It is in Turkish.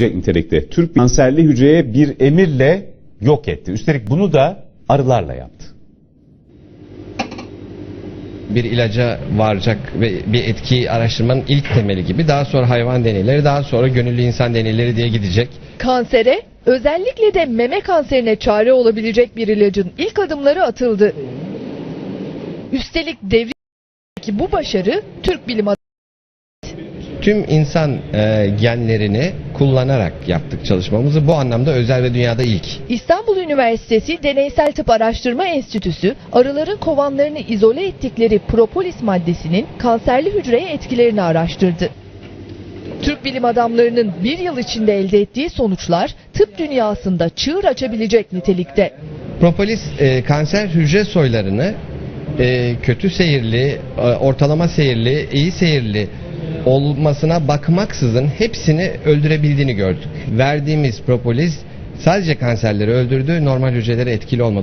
nitelikte Türk kanserli hücreye bir emirle yok etti. Üstelik bunu da arılarla yaptı. bir ilaca varacak ve bir etkiyi araştırmanın ilk temeli gibi daha sonra hayvan deneyleri daha sonra gönüllü insan deneyleri diye gidecek. Kansere, özellikle de meme kanserine çare olabilecek bir ilacın ilk adımları atıldı. Üstelik devrim ki bu başarı Türk bilim adamı Tüm insan e, genlerini kullanarak yaptık çalışmamızı. Bu anlamda özel ve dünyada ilk. İstanbul Üniversitesi Deneysel Tıp Araştırma Enstitüsü arıların kovanlarını izole ettikleri propolis maddesinin kanserli hücreye etkilerini araştırdı. Türk bilim adamlarının bir yıl içinde elde ettiği sonuçlar tıp dünyasında çığır açabilecek nitelikte. Propolis e, kanser hücre soylarını e, kötü seyirli, e, ortalama seyirli, iyi seyirli olmasına bakmaksızın hepsini öldürebildiğini gördük. Verdiğimiz propolis sadece kanserleri öldürdü, normal hücrelere etkili olmadı.